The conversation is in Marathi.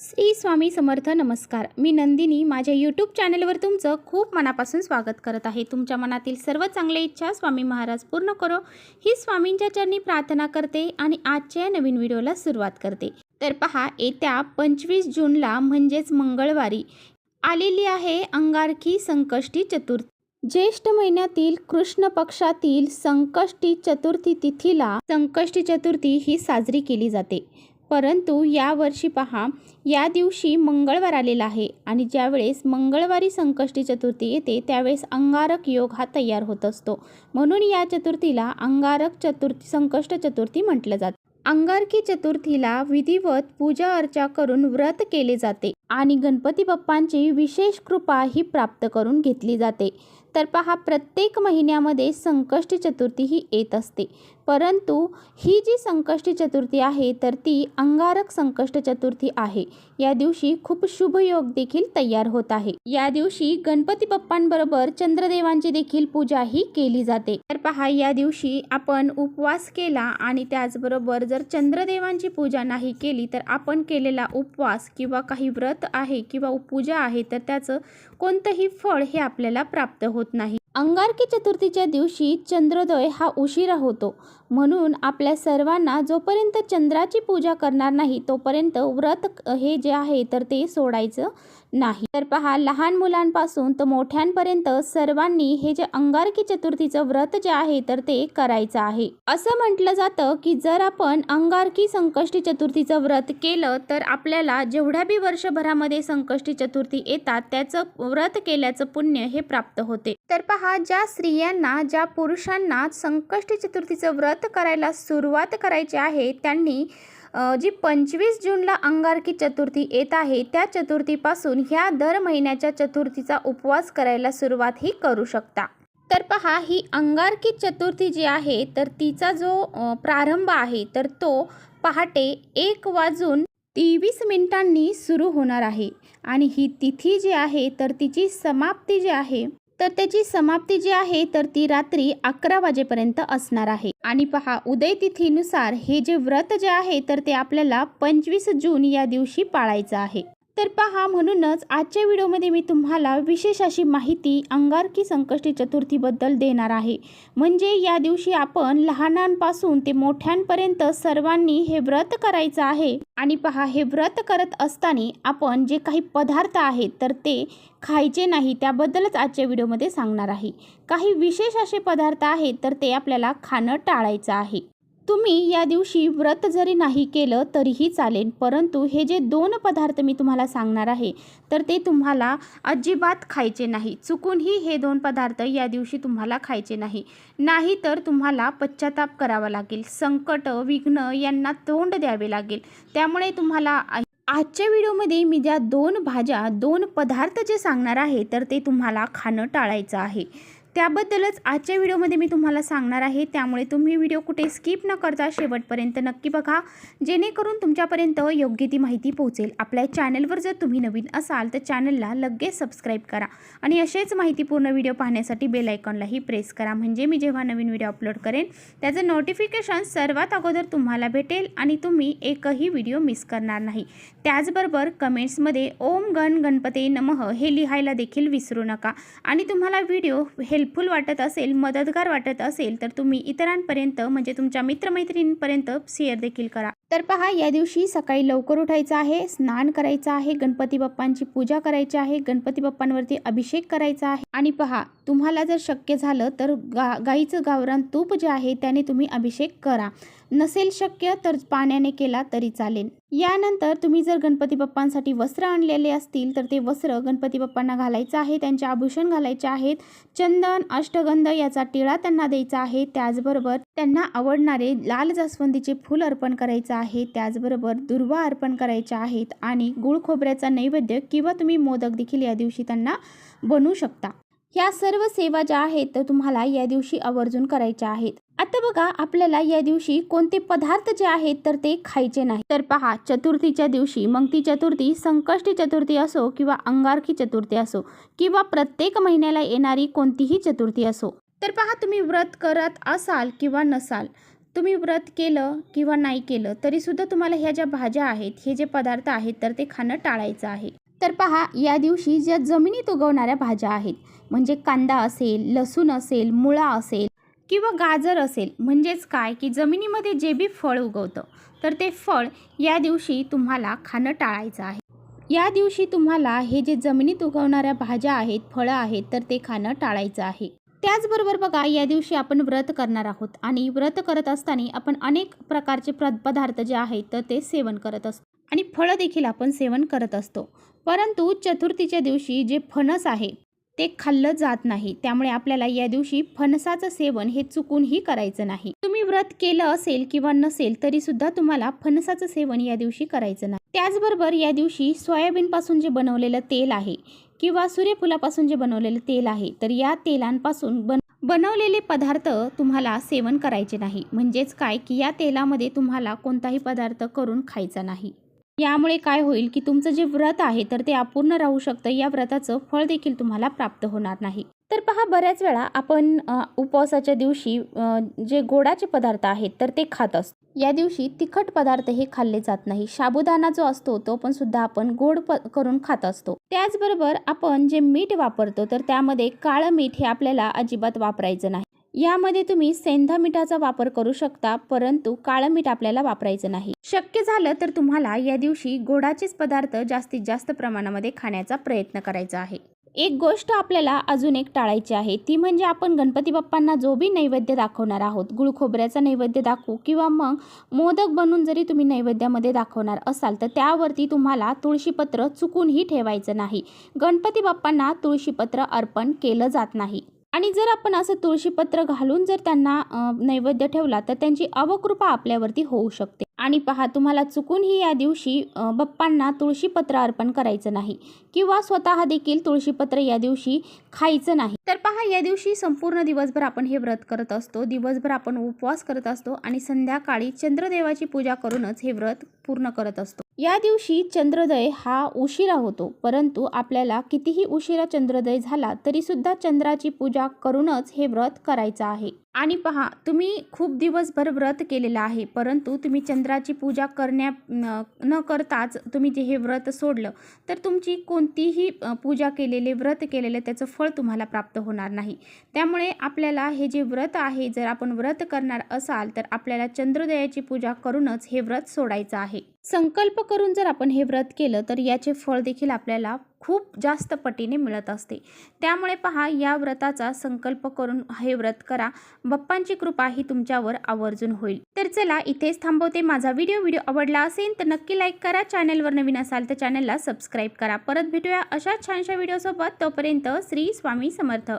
श्री स्वामी समर्थ नमस्कार. मी नंदिनी. माझ्या यूट्यूब चॅनलवर तुमचं खूप मनापासून स्वागत करत आहे. तुमच्या मनातील सर्व चांगल्या इच्छा स्वामी महाराज पूर्ण करो. ही स्वामींच्या चरणी प्रार्थना करते आणि आजच्या या नवीन व्हिडिओला सुरुवात करते. तर पहा येत्या पंचवीस जूनला म्हणजेच मंगळवारी आलेली आहे अंगारकी संकष्टी चतुर्थी. ज्येष्ठ महिन्यातील कृष्ण पक्षातील संकष्टी चतुर्थी तिथीला संकष्टी चतुर्थी ही साजरी केली जाते. परंतु यावर्षी पहा या दिवशी मंगळवार आलेला आहे आणि ज्यावेळेस मंगळवारी संकष्टी चतुर्थी येते त्यावेळेस अंगारक योग हा तयार होत असतो. म्हणून या चतुर्थीला अंगारक चतुर्थी संकष्ट चतुर्थी म्हटलं जातं. अंगारकी चतुर्थीला विधिवत पूजा अर्चा करून व्रत केले जाते आणि गणपती बाप्पांची विशेष कृपा ही प्राप्त करून घेतली जाते. तर पहा प्रत्येक महिन्यामध्ये संकष्टी चतुर्थी ही येत असते. परंतु ही जी संकष्टी चतुर्थी आहे तर ती अंगारक संकष्ट चतुर्थी आहे. या दिवशी खूप शुभ योग देखील तयार होत आहे. या दिवशी गणपती बाप्पांबरोबर चंद्रदेवांची देखील पूजा ही केली जाते. तर पहा या दिवशी आपण उपवास केला आणि त्याचबरोबर जर चंद्रदेवांची पूजा नाही केली तर आपण केलेला उपवास किंवा काही व्रत आहे किंवा पूजा आहे तर त्याचं कोणतंही फळ हे आपल्याला प्राप्त होत नाही. अंगारकी चतुर्थीच्या दिवशी चंद्रोदय हा उशिरा होतो. म्हणून आपल्या सर्वांना जोपर्यंत चंद्राची पूजा करणार नाही तोपर्यंत व्रत हे जे आहे तर ते सोडायचं नाही. तर पहा लहान मुलांपासून तर मोठ्यांपर्यंत सर्वांनी हे जे अंगारकी चतुर्थीचं व्रत जे आहे तर ते करायचं आहे. असं म्हटलं जातं की जर आपण अंगारकी संकष्टी चतुर्थीचं व्रत केलं तर आपल्याला जेवढ्या बी वर्षभरामध्ये संकष्टी चतुर्थी येतात त्याचं व्रत केल्याचं पुण्य हे प्राप्त होते. तर पहा ज्या स्त्रियांना ज्या पुरुषांना संकष्टी चतुर्थीचं व्रत करायला सुरुवात करायची आहे त्यांनी जी पंचवीस जूनला अंगारकी चतुर्थी येत आहे त्या चतुर्थीपासून ह्या दर महिन्याच्या चतुर्थीचा उपवास करायला सुरुवात ही करू शकता. तर पहा ही अंगारकी चतुर्थी जी आहे तर तिचा जो प्रारंभ आहे तर तो पहाटे एक वाजून तेवीस मिनिटांनी सुरू होणार आहे. आणि ही तिथी जी आहे तर तिची समाप्ती जी आहे तर त्याची समाप्ती जी आहे तर ती रात्री अकरा वाजेपर्यंत असणार आहे. आणि पहा उदय तिथीनुसार हे जे व्रत जे आहे तर ते आपल्याला पंचवीस जून या दिवशी पाळायचं आहे. तर पहा म्हणूनच आजच्या व्हिडिओमध्ये मी तुम्हाला विशेष अशी माहिती अंगारकी संकष्टी चतुर्थीबद्दल देणार आहे. म्हणजे या दिवशी आपण लहानांपासून ते मोठ्यांपर्यंत सर्वांनी हे व्रत करायचं आहे. आणि पहा हे व्रत करत असताना आपण जे काही पदार्थ आहेत तर ते खायचे नाही त्याबद्दलच आजच्या व्हिडिओमध्ये सांगणार आहे. काही विशेष असे पदार्थ आहेत तर ते आपल्याला खाणं टाळायचं आहे. तुम्ही या दिवशी व्रत जरी नाही केलं तरीही चालेल परंतु हे जे दोन पदार्थ मी तुम्हाला सांगणार आहे तर ते तुम्हाला अजिबात खायचे नाही. चुकूनही हे दोन पदार्थ या दिवशी तुम्हाला खायचे नाही. नाही तर तुम्हाला पश्चाताप करावा लागेल संकट विघ्न यांना तोंड द्यावे लागेल. त्यामुळे तुम्हाला आजच्या व्हिडिओमध्ये मी ज्या दोन भाज्या दोन पदार्थ जे सांगणार आहे तर ते तुम्हाला खाणं टाळायचं आहे. त्याबद्दलच आजच्या व्हिडिओमध्ये मी तुम्हाला सांगणार आहे. त्यामुळे तुम्ही व्हिडिओ कुठे स्किप न करता शेवटपर्यंत नक्की बघा. जेणेकरून तुमच्यापर्यंत योग्य ती माहिती पोहोचेल. आपल्या चॅनलवर जर तुम्ही नवीन असाल तर चॅनलला लगेच सबस्क्राईब करा. आणि असेच माहितीपूर्ण व्हिडिओ पाहण्यासाठी बेल आयकॉनलाही प्रेस करा. म्हणजे मी जेव्हा नवीन व्हिडिओ अपलोड करेन त्याचं नोटिफिकेशन सर्वात अगोदर तुम्हाला भेटेल आणि तुम्ही एकही व्हिडिओ मिस करणार नाही. त्याचबरोबर कमेंट्समध्ये ओम गण गणपते नमः हे लिहायला देखील विसरू नका. आणि तुम्हाला व्हिडिओ हेल्प हेल्पफुल वाटत असेल मदतगार वाटत असेल तर तुम्ही इतरांपर्यंत म्हणजे तुमच्या मित्रमैत्रिणींपर्यंत शेअर देखील करा. तर पहा या दिवशी सकाळी लवकर उठायचं आहे स्नान करायचं आहे गणपती बाप्पांची पूजा करायची आहे गणपती बाप्पांवरती अभिषेक करायचा आहे. आणि पहा तुम्हाला जर शक्य झालं तर गा गाईचं गावरान तूप जे आहे त्याने तुम्ही अभिषेक करा. नसेल शक्य तर पाण्याने केला तरी चालेल. यानंतर तुम्ही जर गणपती बाप्पांसाठी वस्त्र आणलेले असतील तर ते वस्त्र गणपती बाप्पांना घालायचं आहे त्यांचे आभूषण घालायचे आहेत चंदन अष्टगंध याचा टिळा त्यांना द्यायचा आहे त्याचबरोबर त्यांना आवडणारे लाल जास्वंदीचे फूल अर्पण करायचं आहे त्याचबरोबर दुर्वा अर्पण करायच्या आहेत आणि गुळ खोबऱ्याचा नैवेद्य किंवा तुम्ही मोदक देखील या दिवशी त्यांना बनवू शकता. ह्या सर्व सेवा ज्या आहेत तर तुम्हाला या दिवशी आवर्जून करायच्या आहेत. आता बघा आपल्याला या दिवशी कोणते पदार्थ जे आहेत तर ते खायचे नाही. तर पहा चतुर्थीच्या दिवशी मग ती चतुर्थी संकष्टी चतुर्थी असो किंवा अंगारकी चतुर्थी असो किंवा प्रत्येक महिन्याला येणारी कोणतीही चतुर्थी असो. तर पहा तुम्ही व्रत करत असाल किंवा नसाल तुम्ही व्रत केलं किंवा नाही केलं तरीसुद्धा तुम्हाला ह्या ज्या भाज्या आहेत हे जे पदार्थ आहेत तर ते खाणं टाळायचं आहे. तर पहा या दिवशी ज्या जमिनीत उगवणाऱ्या भाज्या आहेत म्हणजे कांदा असेल लसूण असेल मुळा असेल किंवा गाजर असेल म्हणजेच काय? की जमिनीमध्ये जे बी फळ उगवतं तर ते फळ या दिवशी तुम्हाला खाणं टाळायचं आहे. या दिवशी तुम्हाला हे जे जमिनीत उगवणाऱ्या भाज्या आहेत फळं आहेत तर ते खाणं टाळायचं आहे. त्याचबरोबर बघा या दिवशी आपण व्रत करणार आहोत आणि व्रत करत असताना आपण अनेक प्रकारचे प्र पदार्थ जे आहेत तर ते सेवन करत असतो. आणि फळं देखील आपण सेवन करत असतो. परंतु चतुर्थीच्या दिवशी जे फणस आहे ते खाल्लं जात नाही. त्यामुळे आपल्याला या दिवशी फणसाचं सेवन हे चुकूनही करायचं नाही. तुम्ही व्रत केलं असेल किंवा नसेल तरी सुद्धा तुम्हाला फणसाचं सेवन या दिवशी करायचं नाही. त्याचबरोबर या दिवशी सोयाबीनपासून जे बनवलेलं तेल आहे किंवा सूर्यफुलापासून जे बनवलेलं तेल आहे तर या तेलांपासून बन बनवलेले पदार्थ तुम्हाला सेवन करायचे नाही. म्हणजेच काय? की या तेलामध्ये तुम्हाला कोणताही पदार्थ करून खायचा नाही. यामुळे काय होईल की तुमचं जे व्रत आहे तर ते अपूर्ण राहू शकतं. या व्रताचं फळ देखील तुम्हाला प्राप्त होणार नाही. तर पहा बऱ्याच वेळा आपण उपवासाच्या दिवशी जे गोडाचे पदार्थ आहेत तर ते खात असतो. या दिवशी तिखट पदार्थ हे खाल्ले जात नाही. साबुदाणा जो असतो तो पण सुद्धा आपण गोड प करून खात असतो. त्याचबरोबर आपण जे मीठ वापरतो तर त्यामध्ये काळं मीठ हे आपल्याला अजिबात वापरायचं नाही. यामध्ये तुम्ही सेंधा मिठाचा वापर करू शकता परंतु काळं मीठ आपल्याला वापरायचं नाही. शक्य झालं तर तुम्हाला या दिवशी गोडाचेच पदार्थ जास्तीत जास्त प्रमाणामध्ये खाण्याचा प्रयत्न करायचा आहे. एक गोष्ट आपल्याला अजून एक टाळायची आहे ती म्हणजे आपण गणपती बाप्पांना जो बी नैवेद्य दाखवणार आहोत गुळ खोबऱ्याचा नैवेद्य दाखवू किंवा मग मोदक बनवून जरी तुम्ही नैवेद्यामध्ये दाखवणार असाल तर त्यावरती तुम्हाला तुळशीपत्र चुकूनही ठेवायचं नाही. गणपती बाप्पांना तुळशीपत्र अर्पण केलं जात नाही. आणि जर आपण असं तुळशीपत्र घालून जर त्यांना नैवेद्य ठेवला तर त्यांची अवकृपा आपल्यावरती होऊ शकते. आणि पहा तुम्हाला चुकूनही या दिवशी बाप्पांना तुळशीपत्र अर्पण करायचं नाही किंवा स्वतः देखील तुळशीपत्र या दिवशी खायचं नाही. तर पहा या दिवशी संपूर्ण दिवसभर आपण हे व्रत करत असतो दिवसभर आपण उपवास करत असतो आणि संध्याकाळी चंद्रदेवाची पूजा करूनच हे व्रत पूर्ण करत असतो. या दिवशी चंद्रोदय हा उशिरा होतो परंतु आपल्याला कितीही उशिरा चंद्रोदय झाला तरीसुद्धा चंद्राची पूजा करूनच हे व्रत करायचं आहे. आणि पहा तुम्ही खूप दिवसभर व्रत केलेलं आहे परंतु तुम्ही चंद्राची पूजा करण्या न- करताच तुम्ही जे हे व्रत सोडलं तर तुमची कोणतीही पूजा केलेले व्रत केलेले त्याचं फळ तुम्हाला प्राप्त होणार नाही. त्यामुळे आपल्याला हे जे व्रत आहे जर आपण व्रत करणार असाल तर आपल्याला चंद्रोदयाची पूजा करूनच हे व्रत सोडायचं आहे. संकल्प करून जर आपण हे व्रत केलं तर याचे फळ देखील आपल्याला खूप जास्त पटीने मिळत असते. त्यामुळे पहा या व्रताचा संकल्प करून हे व्रत करा. बाप्पांची कृपा ही तुमच्यावर आवर्जून होईल. तर चला इथेच थांबवते माझा व्हिडिओ. व्हिडिओ आवडला असेल तर नक्की लाईक करा. चॅनलवर नवीन असाल तर चॅनलला सबस्क्राईब करा. परत भेटूया अशा छानशा व्हिडिओसोबत तोपर्यंत श्री स्वामी समर्थ.